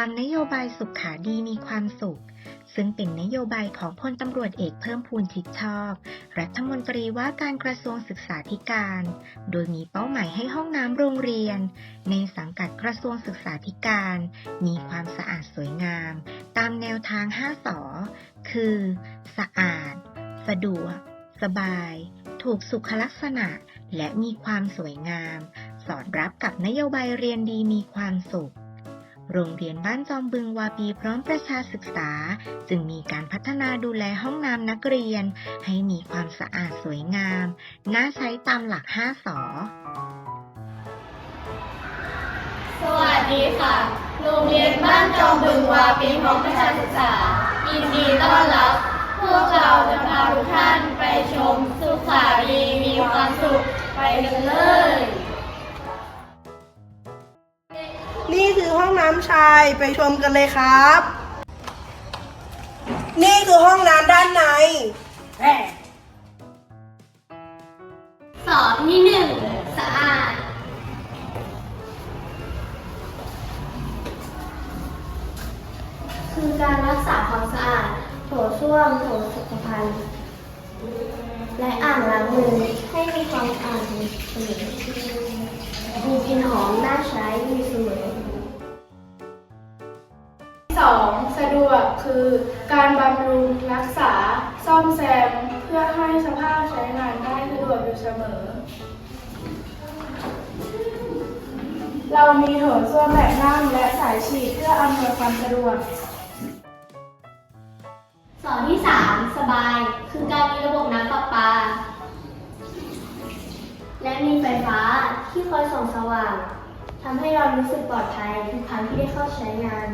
ตามนโยบายสุขขาดีมีความสุข ซึ่งเป็นนโยบายของพลตำรวจเอกเพิ่มพูนชิดชอบ รัฐมนตรีว่าการกระทรวงศึกษาธิการ โดยมีเป้าหมายให้ห้องน้ำโรงเรียน ในสังกัดกระทรวงศึกษาธิการ มีความสะอาดสวยงาม ตามแนวทาง 5สอคือ สะอาด สะดวก สบาย ถูกสุขลักษณะ และมีความสวยงาม สอดรับกับนโยบายเรียนดีมีความสุข โรงเรียนบ้านจอมบึงวาปีพร้อมประชาศึกษา จึงมีการพัฒนาดูแลห้องน้ำนักเรียน ให้มีความสะอาดสวยงาม น่าใช้ตามหลัก 5 สอ สวัสดีค่ะ โรงเรียนบ้านจอมบึงวาปีพร้อมประชาศึกษายินดีต้อนรับ น้ำชายไปชมกันเลยครับ นี่คือห้องน้ำด้านใน สอบที่หนึ่งสะอาด คือการรักษาความสะอาด โถส้วมโถสุขภัณฑ์ และอ่างล้างมือให้มีความสะอาดมีกลิ่นหอมน่าใช้อยู่เสม อสองสะดวกคือการบำรุงรักษาซ่อมแซมเพื่อให้สภาพใช้งานได้สะดวกอยู่เสมอ เรามีโถส้วมแบบนั่งและสายฉีดเพื่ออำนวยความสะดวก สอนที่ 3 สบาย คือการมีระบบน้ำประปา และมีไฟฟ้าที่คอยส่องสว่างทำให้เรารู้สึกปลอดภัยทุกครั้งที่ได้เข้าใช้งาน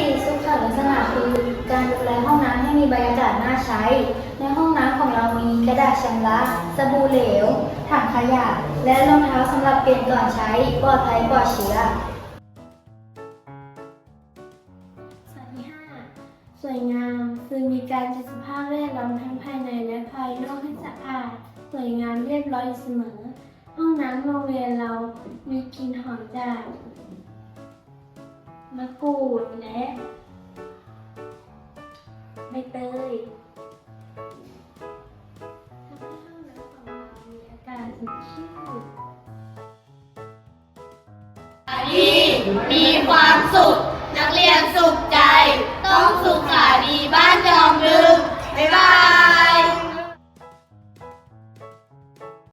4สุขลักษณะคือการดูแลห้องน้ำให้มีบรรยากาศน่าใช้ ในห้องน้ำของเรามีกระดาษชำระสบู่เหลว ถังขยะ และรองเท้าสำหรับเปลี่ยนก่อนใช้ปลอดภัยปลอดเชื้อสวัสดีค่ะสวยงามคือมีการจัดสภาพแวดล้อมทั้งภายในและภายนอกให้สะอาดสวยงามเรียบร้อยเสมอ ห้องน้ำโรงเรียนเรามีกลิ่นหอมจาก มะกรูดและใบเตยทำให้ห้องน้ำของเรามีอากาศสดชื่นดีมีความสุข นักเรียนสุขใจ ต้องสุขาดีบ้านจอมเ